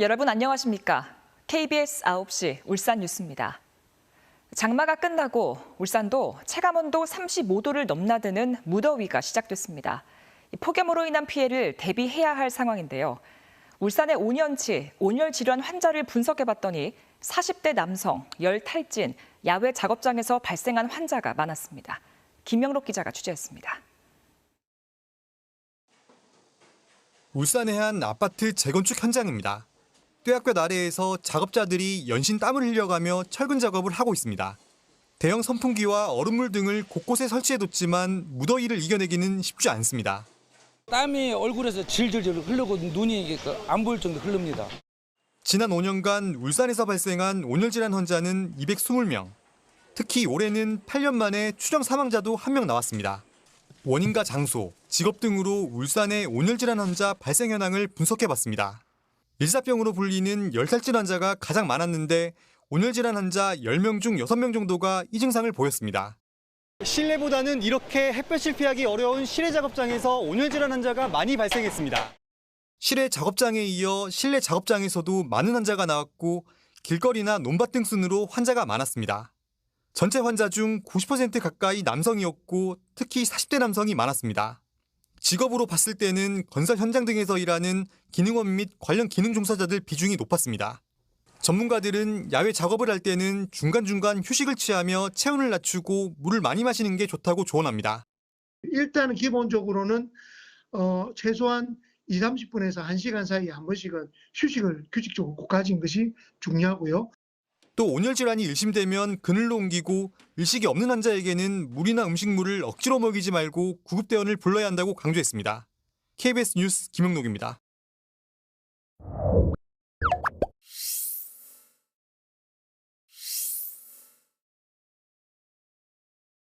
여러분 안녕하십니까? KBS 9시 울산 뉴스입니다. 장마가 끝나고 울산도 체감온도 35도를 넘나드는 무더위가 시작됐습니다. 이 폭염으로 인한 피해를 대비해야 할 상황인데요. 울산의 5년치 온열 질환 환자를 분석해 봤더니 40대 남성, 열 탈진, 야외 작업장에서 발생한 환자가 많았습니다. 김명록 기자가 취재했습니다. 울산의 한 아파트 재건축 현장입니다. 뙤약볕 아래에서 작업자들이 연신 땀을 흘려가며 철근 작업을 하고 있습니다. 대형 선풍기와 얼음물 등을 곳곳에 설치해뒀지만 무더위를 이겨내기는 쉽지 않습니다. 땀이 얼굴에서 질질질 흐르고 눈이 안 보일 정도 흐릅니다. 지난 5년간 울산에서 발생한 온열질환 환자는 220명. 특히 올해는 8년 만에 추정 사망자도 한 명 나왔습니다. 원인과 장소, 직업 등으로 울산의 온열질환 환자 발생 현황을 분석해봤습니다. 일사병으로 불리는 열살질 환자가 가장 많았는데 온열 질환 환자 10명 중 6명 정도가 이 증상을 보였습니다. 실내보다는 이렇게 햇볕을 피하기 어려운 실외 작업장에서 온열 질환 환자가 많이 발생했습니다. 실외 작업장에 이어 실내 작업장에서도 많은 환자가 나왔고 길거리나 논밭 등 순으로 환자가 많았습니다. 전체 환자 중 90% 가까이 남성이었고 특히 40대 남성이 많았습니다. 직업으로 봤을 때는 건설 현장 등에서 일하는 기능원 및 관련 기능 종사자들 비중이 높았습니다. 전문가들은 야외 작업을 할 때는 중간중간 휴식을 취하며 체온을 낮추고 물을 많이 마시는 게 좋다고 조언합니다. 일단은 기본적으로는 어, 최소한 2, 30분에서 1시간 사이에 한 번씩은 휴식을 규칙적으로 꼭 가진 것이 중요하고요. 또 온열 질환이 의심되면 그늘로 옮기고 일식이 없는 환자에게는 물이나 음식물을 억지로 먹이지 말고 구급대원을 불러야 한다고 강조했습니다. KBS 뉴스 김영록입니다.